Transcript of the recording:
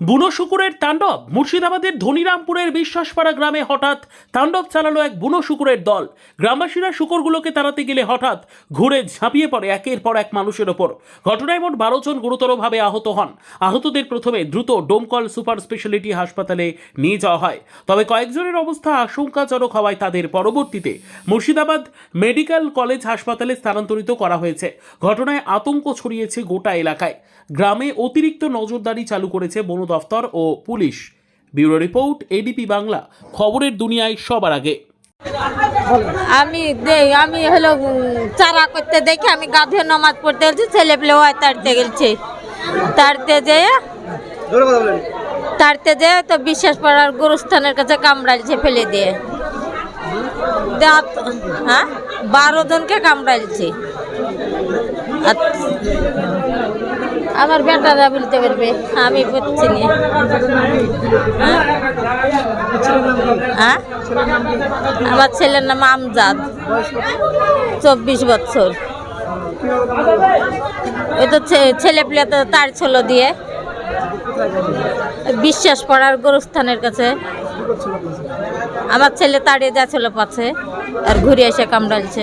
বুনো শুকুরের তাণ্ডব, মুর্শিদাবাদের ধনিরামপুরের বিশ্বাসপাড়া গ্রামে হঠাৎ তাণ্ডব চালালো এক বুনো শুকুরের দল। গ্রামবাসীরা শুকুরগুলোকে তাড়াতে গেলে হঠাৎ ঘুরে ঝাঁপিয়ে পড়ে একের পর এক মানুষের ওপর। ঘটনায় মোট বারো জন গুরুতরভাবে আহত হন। আহতদের প্রথমে দ্রুত ডোমকল সুপার স্পেশালিটি হাসপাতালে নিয়ে যাওয়া হয়। তবে কয়েকজনের অবস্থা আশঙ্কাজনক হওয়ায় তাদের পরবর্তীতে মুর্শিদাবাদ মেডিকেল কলেজ হাসপাতালে স্থানান্তরিত করা হয়েছে। ঘটনায় আতঙ্ক ছড়িয়েছে গোটা এলাকায়। গ্রামে অতিরিক্ত নজরদারি চালু করেছে বন দফতর ও police. Bureau report, ADP Bangla. খবরের দুনিয়ায় সবার আগে। আমি দে- আমি হলো চারা করতে দেখি আমি গাধে নামাজ পড়তে গেছি, ছেলে পেলে হয় তাড়তে গেছে তাড়তে যেয়ে তাড়তে যেয়ে তো বিশ্বাস পাড়ার গুরুস্থানের কাছে কামড়াইছে ফেলে দিয়ে। হ্যাঁ? বারো জনকে কামড়াইছে। আমার বেটারা বলতে পারবে, আমি বুঝছি হ্যাঁ? হ্যাঁ? আমার ছেলের নাম আমজাদ, চব্বিশ বছর। ওই তো ছেলে পেলে তো তার ছিল দিয়ে। বিশ্বাস পড়ার গোরস্থানের কাছে। আমার ছেলে তাড়িয়ে যাচ্ছিল পাছে আর ঘুরে এসে কামড়ালছে